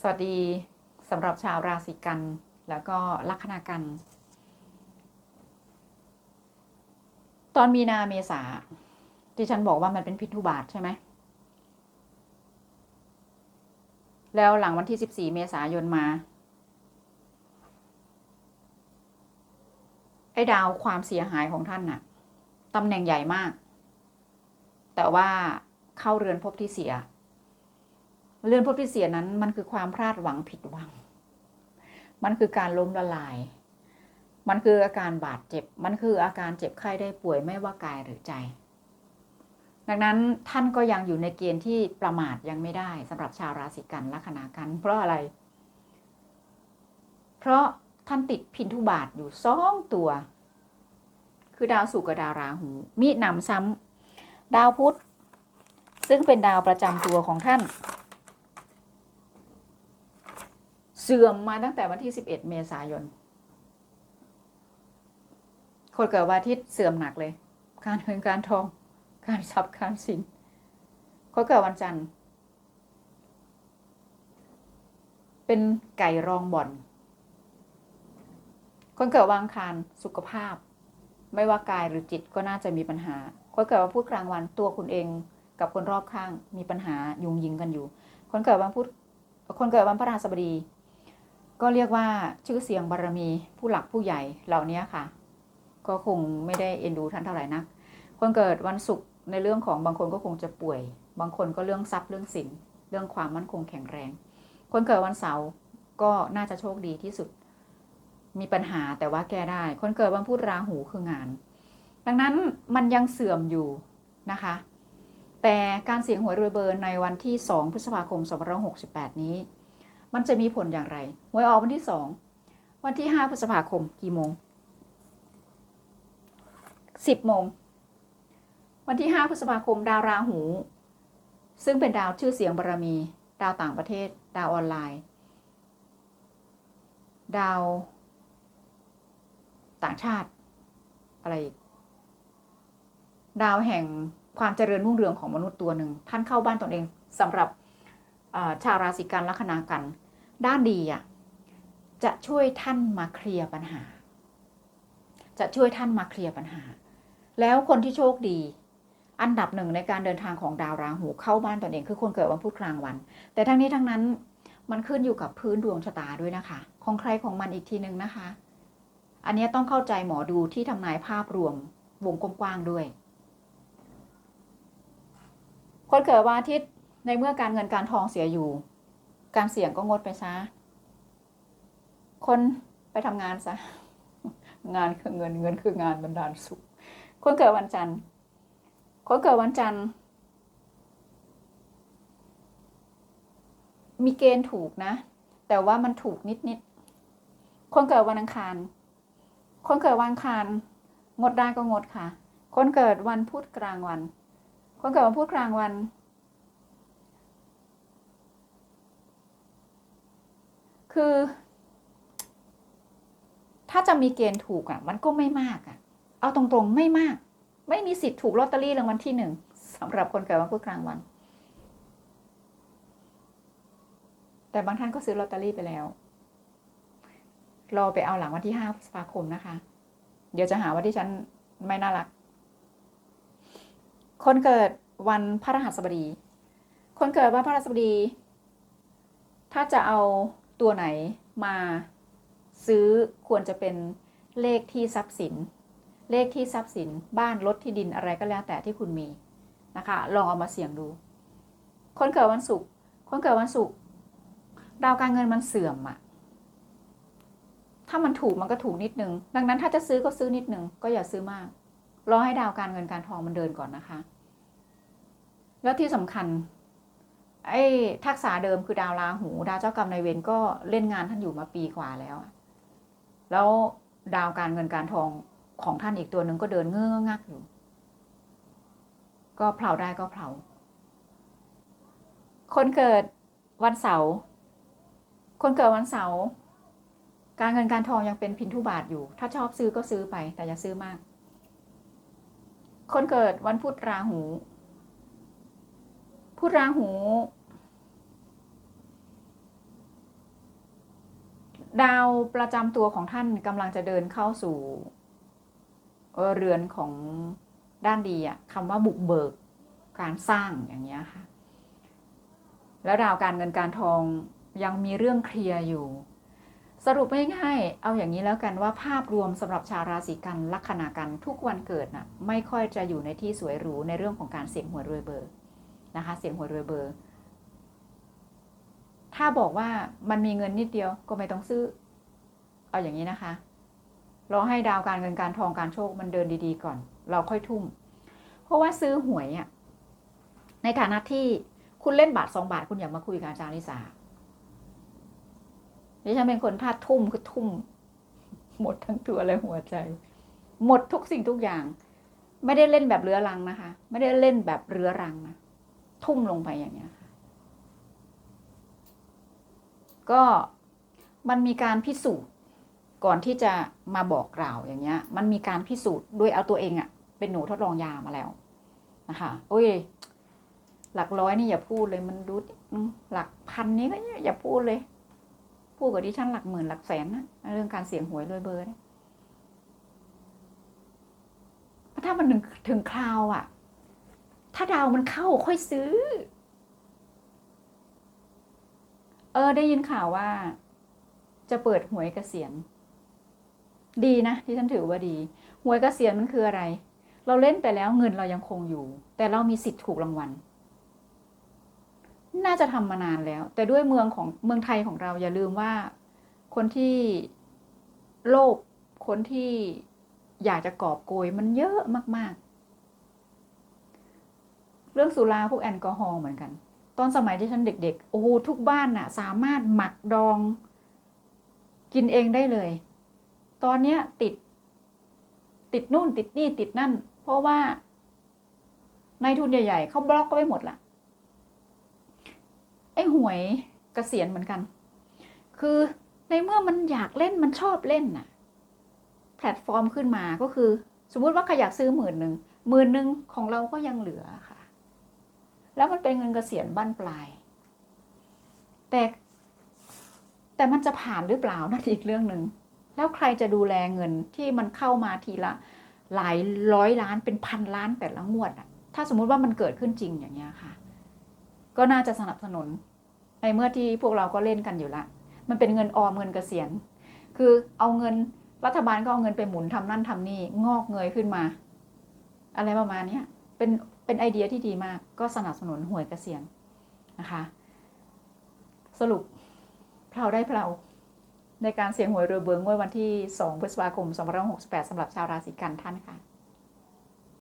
สวัสดีสำหรับชาวราศีกัน แล้วก็ลัคนากัน ตอนมีนาเมษาที่ฉันบอกว่ามันเป็นพิทุบาทใช่ไหม แล้วหลังวันที่ 14 เมษายนมา ไอ้ดาวความเสียหายของท่านน่ะตำแหน่งใหญ่มาก แต่ว่าเข้าเรือนภพที่เสีย เรื่อนภพที่เสียนั้นมันคือความพลาดหวังผิดหวัง มันคือการล้มละลาย มันคืออาการบาดเจ็บ มันคืออาการเจ็บไข้ได้ป่วยไม่ว่ากายหรือใจ ดังนั้นท่านก็ยังอยู่ในเกณฑ์ที่ประมาทยังไม่ได้สำหรับชาวราศีกันลัคนากัน เพราะอะไร เพราะท่านติดพินทุบาทอยู่สองตัว คือดาวศุกร์กับดาวราหูมิหนำซ้ำดาวพุธซึ่งเป็นดาวประจำตัวของท่าน เสื่อมมาตั้งแต่วันที่ 11 เมษายน คนเกิดวันอาทิตย์เสื่อมหนักเลย การเงินการทอง การทรัพย์การสินคนเกิดวันจันทร์ เป็นไก่รองบ่อน คนเกิดวันอังคารสุขภาพ ไม่ว่ากายหรือจิตก็น่าจะมีปัญหา คนเกิดวันพุธกลางวันตัวคุณเองกับคนรอบข้างมีปัญหายุงยิงกันอยู่ คนเกิดวันพุธคนเกิดวันพระราชบดี ก็เรียกว่าชื่อเสียงบารรมีผู้หลักผู้ใหญ่เหล่านี้ค่ะ ก็คงไม่ได้เอ็นดูท่านเท่าไหร่นัก คนเกิดวันศุกร์ในเรื่องของบางคนก็คงจะป่วย บางคนก็เรื่องทรัพย์เรื่องสินเรื่องความมั่นคงแข็งแรง คนเกิดวันเสาร์ก็น่าจะโชคดีที่สุด มีปัญหาแต่ว่าแก้ได้ คนเกิดวันพุธราหูคืองาน ดังนั้นมันยังเสื่อมอยู่นะคะ แต่การเสี่ยงหวยรวยเบอร์ในวันที่ 2 พฤษภาคม 2568 นี้ มันจะมีผลอย่างไรหวยออกวันที่2วันที่5พฤษภาคมกี่โมง10โมง วันที่5พฤษภาคมดาวราหู ซึ่งเป็นดาวชื่อเสียงบารมี ดาวต่างประเทศ ดาวออนไลน์ ดาว ต่างชาติ อะไร ดาวแห่งความเจริญรุ่งเรืองของมนุษย์ตัวหนึ่ง ท่านเข้าบ้านตนเองสำหรับชาวราศีกันลัคนากัน ด้านดีอะจะช่วยท่านมาเคลียร์ปัญหา จะช่วยท่านมาเคลียร์ปัญหา แล้วคนที่โชคดี อันดับหนึ่งในการเดินทางของดาวราหูเข้าบ้านตนเองคือคนเกิดวันพุธกลางวัน แต่ทั้งนี้ทั้งนั้นมันขึ้นอยู่กับพื้นดวงชะตาด้วยนะคะ ของใครของมันอีกทีหนึ่งนะคะ อันนี้ต้องเข้าใจหมอดูที่ทำนายภาพรวมวงกว้างๆด้วย คนเกิดวันอาทิตย์ในเมื่อการเงินการทองเสียอยู่ การเสี่ยงก็งดไปซะคนไปทำงานซะงานคือเงินเงินคืองานบรรดาลสุข คนเกิดวันจันทร์คนเกิดวันจันทร์ มีเกณฑ์ถูกนะ แต่ว่ามันถูกนิดๆคนเกิดวันอังคาร คนเกิดวันอังคาร งดได้ก็งดค่ะ คนเกิดวันพุธกลางวัน คนเกิดวันพุธกลางวัน คือ ถ้าจะมีเกณฑ์ถูกอะ มันก็ไม่มากอะ เอาตรงๆไม่มาก ไม่มีสิทธิ์ถูกลอตเตอรี่รางวัลที่หนึ่งสำหรับคนเกิดวันพุธกลางวัน แต่บางท่านก็ซื้อลอตเตอรี่ไปแล้ว รอไปเอาหลังวันที่ห้าพฤษภาคมนะคะ เดี๋ยวจะหาว่าที่ฉันไม่น่ารัก คนเกิดวันพระรหัสบดี คนเกิดวันพระรหัสบดี ถ้าจะเอา ตัวไหนมาซื้อควรจะเป็นเลขที่ทรัพย์สิน เลขที่ทรัพย์สิน บ้านรถที่ดินอะไรก็แล้วแต่ที่คุณมีนะคะ ลองเอามาเสี่ยงดู คนเกิดวันศุกร์คนเกิดวันศุกร์ดาวการเงินมันเสื่อมอะถ้ามันถูกมันก็ถูกนิดนึง ดังนั้นถ้าจะซื้อก็ซื้อนิดนึง ก็อย่าซื้อมาก รอให้ดาวการเงินการทองมันเดินก่อนนะคะ แล้วที่สำคัญ ไอ้ทักษะเดิมคือดาวราหู ดาวเจ้ากรรมนายเวรก็เล่นงานท่านอยู่มาปีกว่าแล้วแล้วดาวการเงินการทองของท่านอีกตัวหนึ่งก็เดินเงื้องักอยู่ ก็เผาได้ก็เผาคนเกิดวันเสาร์คนเกิดวันเสาร์การเงินการทองยังเป็นพินทุบาทอยู่ ถ้าชอบซื้อก็ซื้อไปแต่อย่าซื้อมาก คนเกิดวันพุธราหูพุธราหู ดาวประจำตัวของท่านกำลังจะเดินเข้าสู่เรือนของด้านดีอะคำว่าบุกเบิกการสร้างอย่างเงี้ยค่ะ แล้วดาวการเงินการทองยังมีเรื่องเคลียร์อยู่ สรุปง่ายๆเอาอย่างนี้แล้วกันว่าภาพรวมสำหรับชาวราศีกันลัคนากันทุกวันเกิดน่ะไม่ค่อยจะอยู่ในที่สวยหรูในเรื่องของการเสี่ยงหวยรวยเบอร์นะคะ เสี่ยงหวยรวยเบอร์ ถ้าบอกว่ามันมีเงินนิดเดียวก็ไม่ต้องซื้อ เอาอย่างนี้นะคะรอให้ดาวการเงินการทองการโชคมันเดินดีๆก่อน เราค่อยทุ่ม เพราะว่าซื้อหวยอะในฐานะที่คุณเล่นบาทสองบาทคุณอย่ามาคุยกับอาจารย์ลิสาดิฉันเป็นคนถ้าทุ่มคือทุ่ม หมดทั้งตัวเลยหัวใจ หมดทุกสิ่งทุกอย่าง ไม่ได้เล่นแบบเรือรังนะคะ ไม่ได้เล่นแบบเรือรังนะทุ่มลงไปอย่างเนี้ยค่ะ ก็มันมีการพิสูจน์ก่อนที่จะมาบอกกล่าวอย่างเงี้ย มันมีการพิสูจน์ด้วยเอาตัวเองอะเป็นหนูทดลองยามาแล้วนะคะโอ้ยหลักร้อยนี่อย่าพูดเลยมันดูหลักพันนี้ก็อย่าพูดเลย พูดกับดิฉันหลักหมื่นหลักแสนนะเรื่องการเสี่ยงหวยรวยเบอร์เนี่ยถ้ามันถึงถึงคราวอะถ้าดาวมันเข้าค่อยซื้อ เออ ได้ยินข่าวว่า จะเปิดหวยเกษียณดีนะที่ฉันถือว่าดีหวยเกษียณมันคืออะไร เราเล่นไปแล้วเงินเรายังคงอยู่ แต่เรามีสิทธิ์ถูกรางวัล น่าจะทำมานานแล้ว แต่ด้วยเมืองของเมืองไทยของเราอย่าลืมว่า คนที่โลภคนที่อยากจะกอบโกยมันเยอะมาก ๆ เรื่องสุราพวกแอลกอฮอล์เหมือนกัน ตอนสมัยที่ฉันเด็ก ๆ โอ้โหทุกบ้านน่ะ สามารถหมักดอง กินเองได้เลย ตอนเนี้ยติด ติดนู่นติดนี่ติดนั่น เพราะว่าในทุนใหญ่ๆเขาบล็อกก็ไปหมดละไอ้หวยกเกษียณเหมือนกัน คือในเมื่อมันอยากเล่นมันชอบเล่นน่ะ แพลตฟอร์มขึ้นมาก็คือ สมมุติว่าใครอยากซื้อหมื่นหนึ่งหมื่นหนึ่งของเราก็ยังเหลือค่ะ แล้วมันเป็นเงินเกษียณบ้านปลาย แต่แต่มันจะผ่านหรือเปล่านั่นอีกเรื่องหนึ่ง แล้วใครจะดูแลเงินที่มันเข้ามาทีละ หลายร้อยล้านเป็นพันล้านแต่ละงวดอะถ้าสมมุติว่ามันเกิดขึ้นจริงอย่างเงี้ยค่ะ ก็น่าจะสนับสนุน ในเมื่อที่พวกเราก็เล่นกันอยู่ละ มันเป็นเงินออมเงินเกษียณ คือเอาเงินรัฐบาลก็เอาเงินไปหมุนทำนั่นทำนี่งอกเงยขึ้นมา อะไรประมาณเนี้ยเป็น เป็นไอเดียที่ดีมาก ก็สนับสนุนหวยกเกษียณนะคะ สรุปเราได้เราในการเสี่ยงหวยเรือเบิงเมื่อวันที่ 2 พฤษภาคม 2568สำหรับชาวราศีกันท่านค่ะ